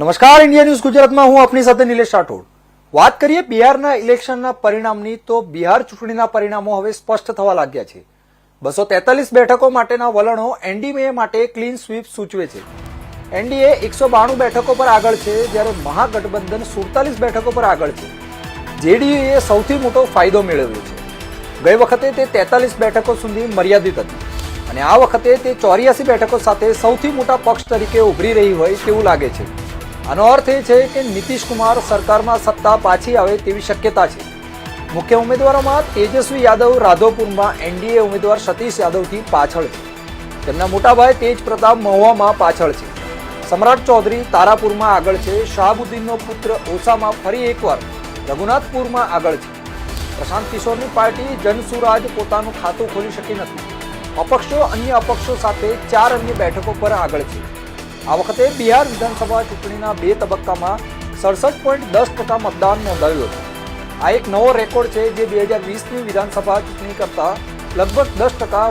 નમસ્કાર, India news ગુજરાતમાં હું આપની સાથે નિલેશ રાઠોડ. વાત કરીએ બિહારના ઇલેક્શનના પરિણામની, તો બિહાર ચૂંટણીના પરિણામો હવે સ્પષ્ટ થવા લાગ્યા છે. બસો તેતાલીસ બેઠકો માટેના વલણો એનડીએ માટે ક્લીન સ્વીપ સૂચવે છે. એનડીએ એકસો બાણું બેઠકો પર આગળ છે, જ્યારે મહાગઠબંધન સુડતાલીસ બેઠકો પર આગળ છે. જેડીયુએ સૌથી મોટો ફાયદો મેળવ્યો છે. ગઈ વખતે તે તેતાલીસ બેઠકો સુધી મર્યાદિત હતી અને આ વખતે તે ચોર્યાસી બેઠકો સાથે સૌથી મોટા પક્ષ તરીકે ઉભરી રહી હોય તેવું લાગે છે. આનો અર્થ એ છે કે નીતિશ કુમાર સરકારમાં સત્તા પાછી આવે તેવી શક્યતા છે. મુખ્ય ઉમેદવારોમાં તેજસ્વી યાદવ રાધોપુરમાં એનડીએ ઉમેદવાર સતીશ યાદવથી પાછળ છે. તેમના મોટા ભાઈ તેજ પ્રતાપ મહુવામાં પાછળ છે. સમ્રાટ ચૌધરી તારાપુરમાં આગળ છે. શાહબુદ્દીનનો પુત્ર ઓસામાં ફરી એકવાર રઘુનાથપુરમાં આગળ છે. પ્રશાંત કિશોરની પાર્ટી જનસુરાજ પોતાનું ખાતું ખોલી શકી નથી. અપક્ષો અન્ય અપક્ષો સાથે ચાર અન્ય બેઠકો પર આગળ છે. આ વખતે બિહાર વિધાનસભા ચૂંટણીના બે તબક્કામાં સડસઠ પોઈન્ટ દસ ટકા મતદાન નોંધાયું હતું. આ એક નવો રેકોર્ડ છે જે બે હજાર વીસની વિધાનસભા ચૂંટણી કરતાં લગભગ દસ ટકા